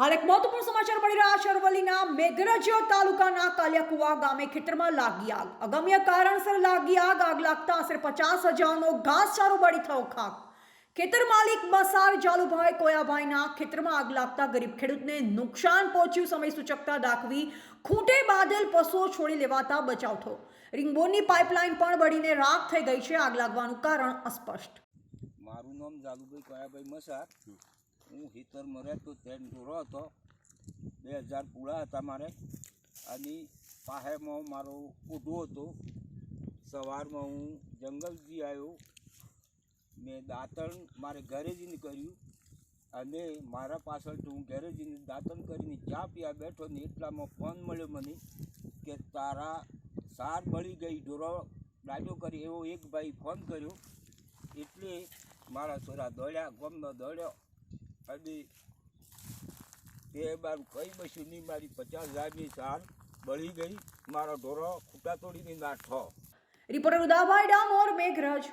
હાલ એક મહત્વપૂર્ણ સમાચાર મળી રહ્યા છે. અરવલ્લીના મેઘરજ તાલુકાના કાલિયાકુવા ગામે ખેતરમાં લાગી આગ. અગમ્ય કારણસર લાગી આગ. આગ લાગતા આશરે પચાસ હજારનો ઘાસચારો બળી થયો ખાક. ખેતર માલિક બસાર જાલુભાઈ કોયાભાઈના ખેતરમાં આગ લાગતા ગરીબ ખેડૂતને નુકસાન પહોંચ્યું. સમય સૂચકતા દાખવી ખૂંટે બાંધેલ પશુઓ છોડી લેવાતા બચાવ થયો. રિંગબોનની પાઇપલાઇન પણ બળીને રાખ થઈ ગઈ છે. આગ લાગવાનું કારણ અસ્પષ્ટ. મારું નામ જાલુભાઈ કોયાભાઈ મસાર. હું હિતરમાં રહેતો તેન ઢોરો હતો. બે હજાર પૂળા હતા મારે. અને પાહેમાં મારો ઓઢો હતો. સવારમાં હું જંગલથી આવ્યો. મેં દાંતણ મારે ઘરે જઈને કર્યું અને મારા પાછળથી હું ઘરે જઈને દાંતણ કરીને ચા પીવા બેઠો ને એટલામાં ફોન મળ્યો મને કે તારા સાર બળી ગઈ ઢોરો ડાજો કરી એવો એક ભાઈ ફોન કર્યો. એટલે મારા છોરા દોડ્યા, ગમનો દોડ્યો. અને તે મારું કઈ બસ્યું નહીં, મારી પચાસ હજારની સાર બળી ગઈ. મારો ઢોરો ખૂટા તોડીને નાઠો. રિપોર્ટર ઉદાભાઈ ડામોર, મેઘરજ.